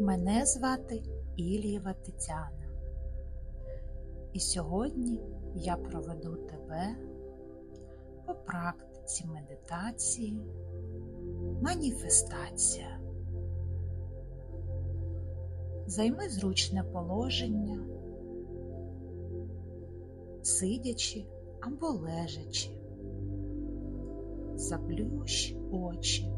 Мене звати Ілієва Тетяна. І сьогодні я проведу тебе по практиці медитації маніфестація. Займи зручне положення, сидячи або лежачи, заплющ очі.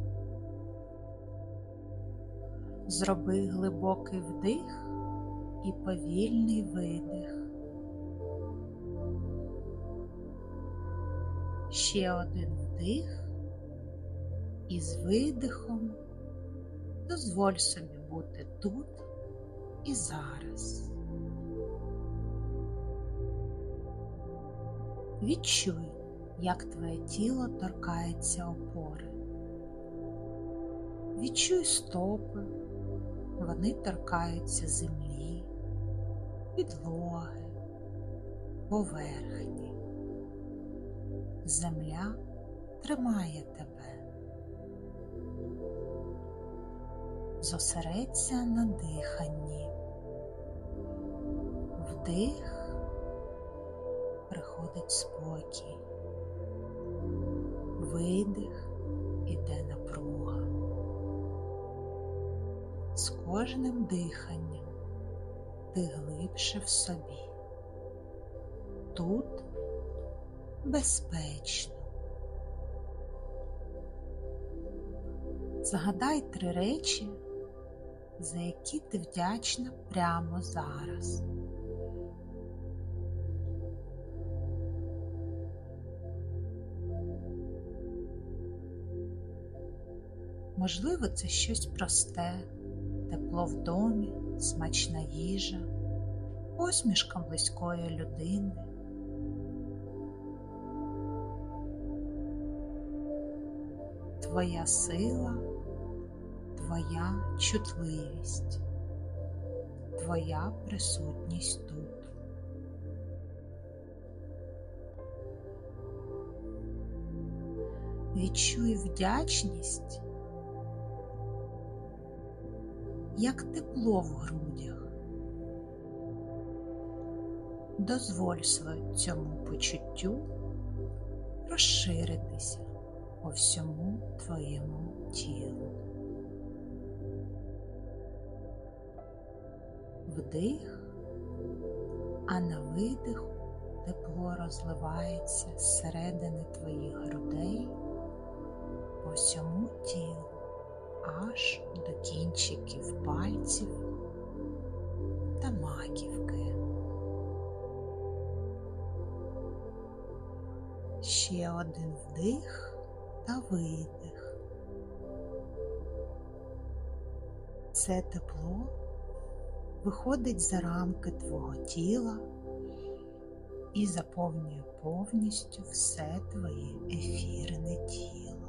Зроби глибокий вдих і повільний видих. Ще один вдих і з видихом дозволь собі бути тут і зараз. Відчуй, як твоє тіло торкається опори. Відчуй стопи вони торкаються землі, підлоги, поверхні. Земля тримає тебе. Зосередься на диханні. Вдих приходить спокій, видих іде напруга кожним диханням ти глибше в собі. Тут безпечно. Загадай три речі, за які ти вдячна прямо зараз. Можливо, це щось просте тепло в домі, смачна їжа, посмішка близької людини. Твоя сила, твоя чутливість, твоя присутність тут. Відчуй вдячність як тепло в грудях. Дозволь цьому почуттю розширитися по всьому твоєму тілу. Вдих, а на видиху тепло розливається зсередини твоїх грудей по всьому тілу аж до кінчиків пальців та маківки. Ще один вдих та видих. Це тепло виходить за рамки твого тіла і заповнює повністю все твоє ефірне тіло.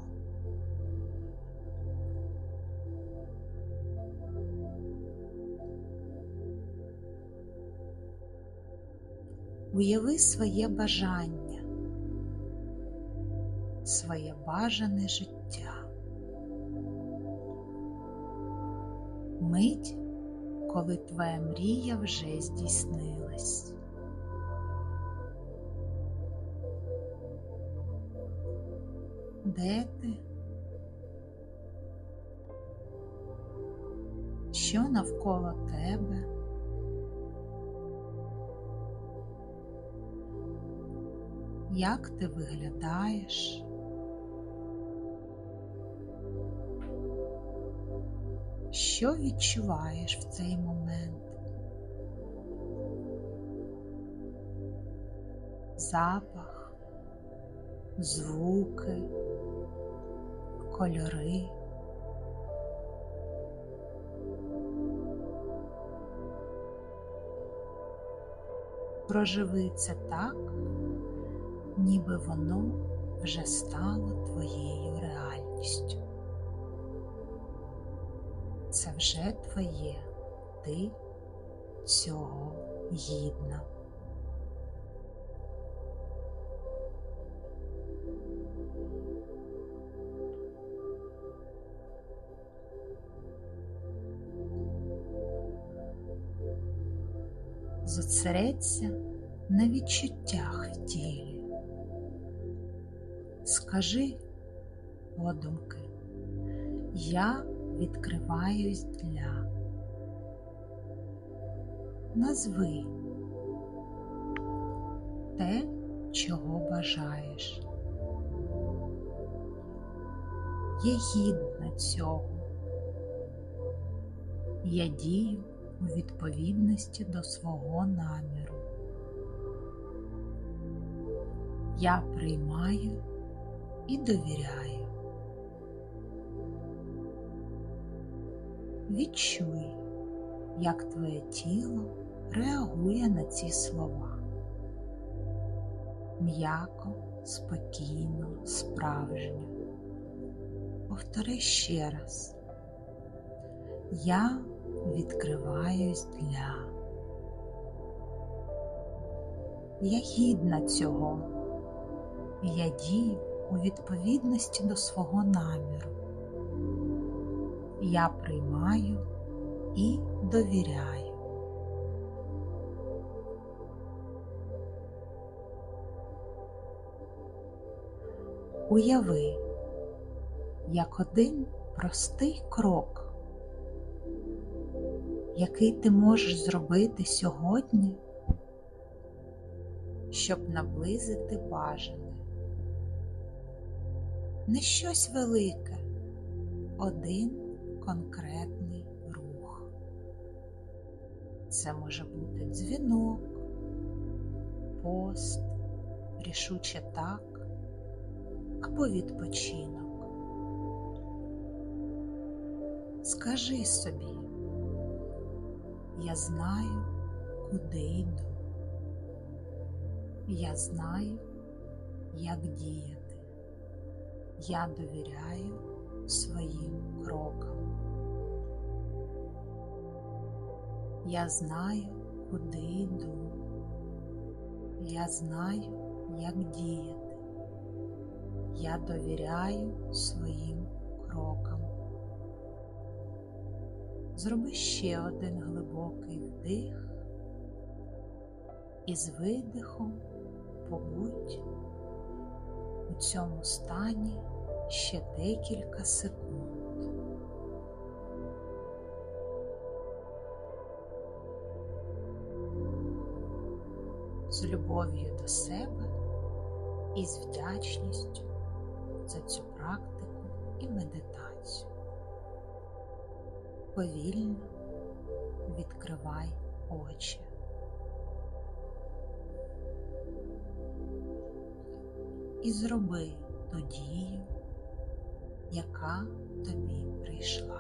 Уяви своє бажання, своє бажане життя. Мить, коли твоя мрія вже здійснилась. Де ти? Що навколо тебе? Як ти виглядаєш. Що відчуваєш в цей момент? Запах, звуки, кольори. Проживи це так, ніби воно вже стало твоєю реальністю. Це вже твоє, ти цього гідна. Зосередься на відчуттях тілі. Скажи подумки, я відкриваюсь для. Назви те, чого бажаєш. Я гідна цього. Я дію у відповідності до свого наміру. Я приймаю і довіряю. Відчуй, як твоє тіло реагує на ці слова. М'яко, спокійно, справжньо. Повтори ще раз. Я відкриваюсь для. Я гідна цього. Я дію у відповідності до свого наміру. Я приймаю і довіряю. Уяви, як один простий крок, який ти можеш зробити сьогодні, щоб наблизити бажане. Не щось велике, один конкретний рух. Це може бути дзвінок, пост, рішуче так або відпочинок. Скажи собі, я знаю, куди йду. Я знаю, як діяти. Я довіряю своїм крокам. Я знаю, куди йду. Я знаю, як діяти. Я довіряю своїм крокам. Зроби ще один глибокий вдих і з видихом побудь у цьому стані ще декілька секунд. З любов'ю до себе і з вдячністю за цю практику і медитацію. Повільно відкривай очі. І зроби ту дію, яка тобі прийшла.